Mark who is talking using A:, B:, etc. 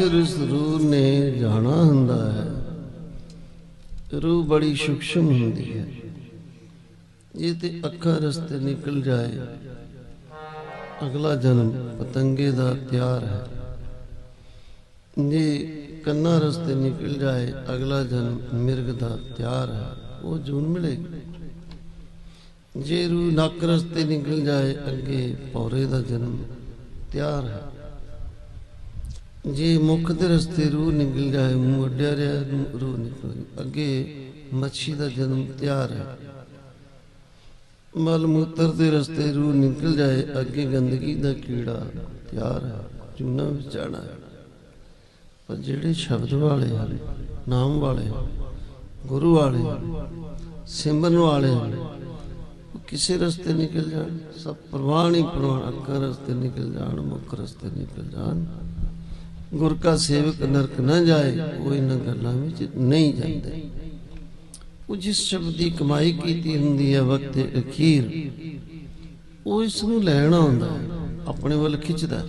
A: ਫਿਰ ਇਸ ਨੇ ਜਾਣਾ ਹੁੰਦਾ ਹੈ। ਰੂਹ ਬੜੀ ਸੂਖਸ਼ਮ ਹੁੰਦੀ ਹੈ। ਇਹ ਤੇ ਅੱਖਾਂ ਰਸਤੇ ਨਿਕਲ ਜਾਏ। ਅਗਲਾ ਜਨਮ ਪਤੰਗੇ ਦਾ ਤਿਆਰ ਹੈ। ਜੇ ਕੰਨਾਂ ਰਸਤੇ ਨਿਕਲ ਜਾਏ, ਅਗਲਾ ਜਨਮ ਮਿਰਗ ਦਾ ਤਿਆਰ ਹੈ। ਉਹ ਜੂਨ ਮਿਲੇਗੀ। ਜੇ ਰੂਹ ਨੱਕ ਰਸਤੇ ਨਿਕਲ ਜਾਏ, ਅੱਗੇ ਪੌਰੇ ਦਾ ਜਨਮ ਤਿਆਰ ਹੈ। ਜੇ ਮੁੱਖ ਦੇ ਰਸਤੇ ਰੂਹ ਨਿਕਲ ਜਾਏ ਮੂੰਹ ਅੱਡਿਆ ਰਿਹਾ ਰੂਹ ਨਿਕਲ ਅੱਗੇ ਮੱਛੀ ਦਾ ਜਨਮ ਤਿਆਰ ਹੈ। ਮਲ ਮੂਤਰ ਦੇ ਰਸਤੇ ਰੂਹ ਨਿਕਲ ਜਾਏ ਅੱਗੇ ਗੰਦਗੀ ਦਾ ਕੀੜਾ ਤਿਆਰ ਹੈ ਚੂਨਾ ਵਿੱਚ ਪਰ ਜਿਹੜੇ ਸ਼ਬਦ ਵਾਲੇ ਨਾਮ ਵਾਲੇ ਗੁਰੂ ਵਾਲੇ ਸਿਮਰਨ ਵਾਲੇ ਹਨ, ਕਿਸੇ ਰਸਤੇ ਨਿਕਲ ਜਾਣ ਸਭ ਪ੍ਰਵਾਨ ਹੀ ਪ੍ਰਵਾਨ ਅੱਖਾਂ ਰਸਤੇ ਨਿਕਲ ਜਾਣ ਮੁੱਖ ਰਸਤੇ ਨਿਕਲ ਜਾਣ। ਗੁਰ ਕਾ ਸੇਵਕ ਨਰਕ ਨਾ ਜਾਏ ਉਹ ਇਹਨਾਂ ਗੱਲਾਂ ਵਿੱਚ ਨਹੀਂ ਜਾਂਦਾ। ਉਹ ਜਿਸ ਸ਼ਬਦ ਦੀ ਕਮਾਈ ਕੀਤੀ ਹੁੰਦੀ ਹੈ, ਵਕਤ ਅਖੀਰ, ਉਹ ਇਸ ਨੂੰ ਲੈਣ ਆਉਂਦਾ, ਆਪਣੇ ਵੱਲ ਖਿੱਚਦਾ।